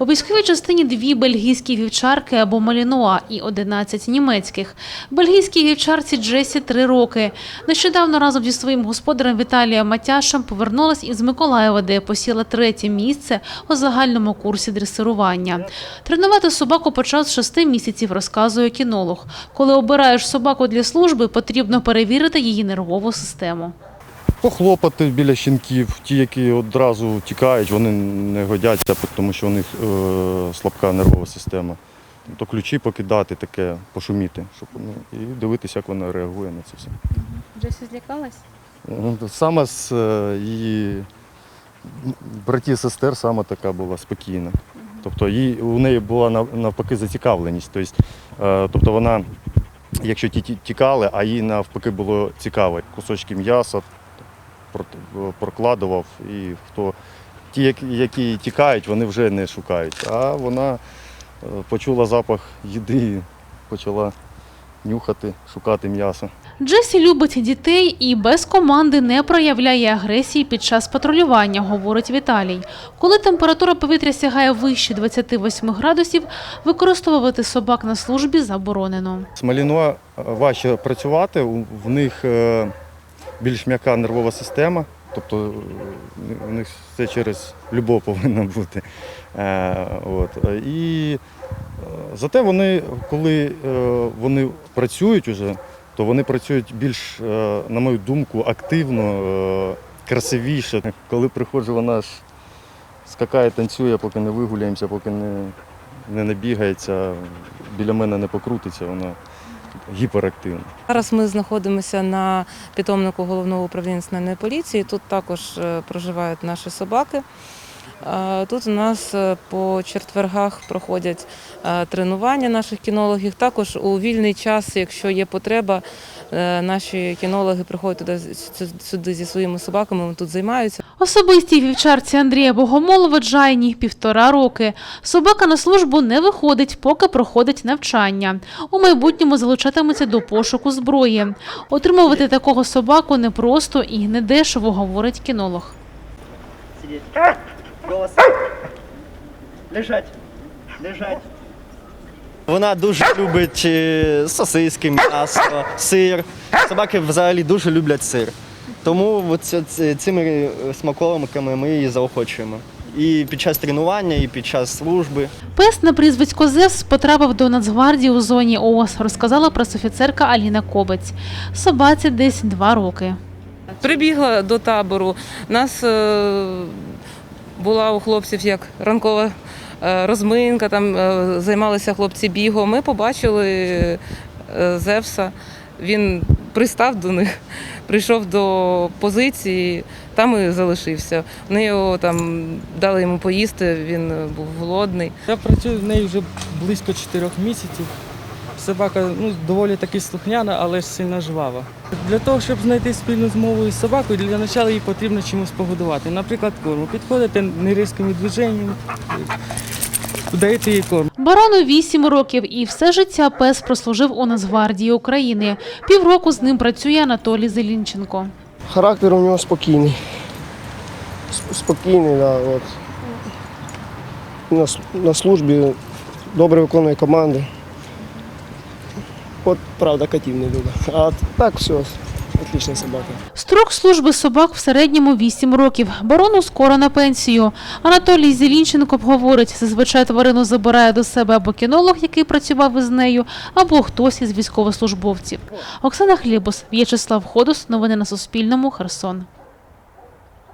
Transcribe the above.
У військовій частині дві бельгійські вівчарки або малінуа і 11 німецьких. Бельгійській вівчарці Джесі три роки. Нещодавно разом зі своїм господарем Віталієм Матяшем повернулась із Миколаєва, де посіла третє місце у загальному курсі дресирування. Тренувати собаку почав з шести місяців, розказує кінолог. Коли обираєш собаку для служби, потрібно перевірити її нервову систему. Похлопати біля щенків, ті, які одразу тікають, вони не годяться, тому що у них е, слабка нервова система. То ключі покидати, таке, пошуміти, щоб ну, і дивитися, як вона реагує на це все. Джесі злякалась? Ну, Саме з е, її братів сестер саме така була спокійна. Тобто їй, у неї була навпаки зацікавленість. Тобто, е, тобто вона, якщо ті ті- тікали, а їй навпаки було цікаво. Кусочки м'яса прокладував і хто. Ті, які- які тікають, вони вже не шукають. А вона е, почула запах їди і почала нюхати, шукати м'ясо. Джесі любить дітей і без команди не проявляє агресії під час патрулювання, говорить Віталій. Коли температура повітря сягає вище 28 градусів, використовувати собак на службі заборонено. З Малінуа важче працювати, в них е, більш м'яка нервова система, тобто е, у них все через любов повинно бути. Е, От. І е, зате вони, коли вони працюють уже, то вони працюють більш, на мою думку, активно, красивіше. Коли приходжу, вона ж скакає, танцює, поки не вигуляємося, поки не, не набігається, біля мене не покрутиться, вона гіперактивна. Зараз ми знаходимося на питомнику головного управління національної поліції. Тут також е, проживають наші собаки. Тут у нас е, по четвергах проходять е, тренування наших кінологів. Також у вільний час, якщо є потреба, е, наші кінологи приходять туди сюди зі своїми собаками, вони тут займаються. Особистій вівчарці Андрія Богомолова Джайні півтора роки. Собака на службу не виходить, поки проходить навчання. У майбутньому залучатиметься до пошуку зброї. Отримувати такого собаку непросто і недешево, говорить кінолог. Голос. Лежать. Лежать. Вона дуже любить е, сосиски, м'ясо, сир. Собаки взагалі дуже люблять сир. Тому от ці- ці- цими е, смаколиками ми її заохочуємо. І під час тренування, і під час служби. Пес на прізвисько Зевс потрапив до Нацгвардії у зоні ООС, розказала пресофіцерка Аліна Кобець. Собаці десь два роки. Прибігла до табору. Нас е, була у хлопців як ранкова е, розминка, там е, займалися хлопці бігом. Ми побачили е, Зевса. Він пристав до них, прийшов до позиції, там і залишився. Вони його там дали йому поїсти, він був голодний. Я працюю в неї вже близько 4 місяців. Собака ну, доволі таки слухняна, але ж сильно жвава. Для того, щоб знайти спільну змову із собакою, для початку їй потрібно чимось погодувати. Наприклад, корму. Підходите нерізкими движеннями, даєте їй корм. Барону 8 років і все життя пес прослужив у Нацгвардії України. Півроку з ним працює Анатолій Зелінченко. Характер у нього спокійний. Спокійний, да, от. На, на службі добре виконує команди. От, правда, котів не любить. А так все, отлична собака. Строк служби собак в середньому 8 років. Барону скоро на пенсію. Анатолій Зелінченко говорить, зазвичай тварину забирає до себе або кінолог, який працював із нею, або хтось із військовослужбовців. Оксана Хлібус, В'ячеслав Ходус. Новини на Суспільному. Херсон.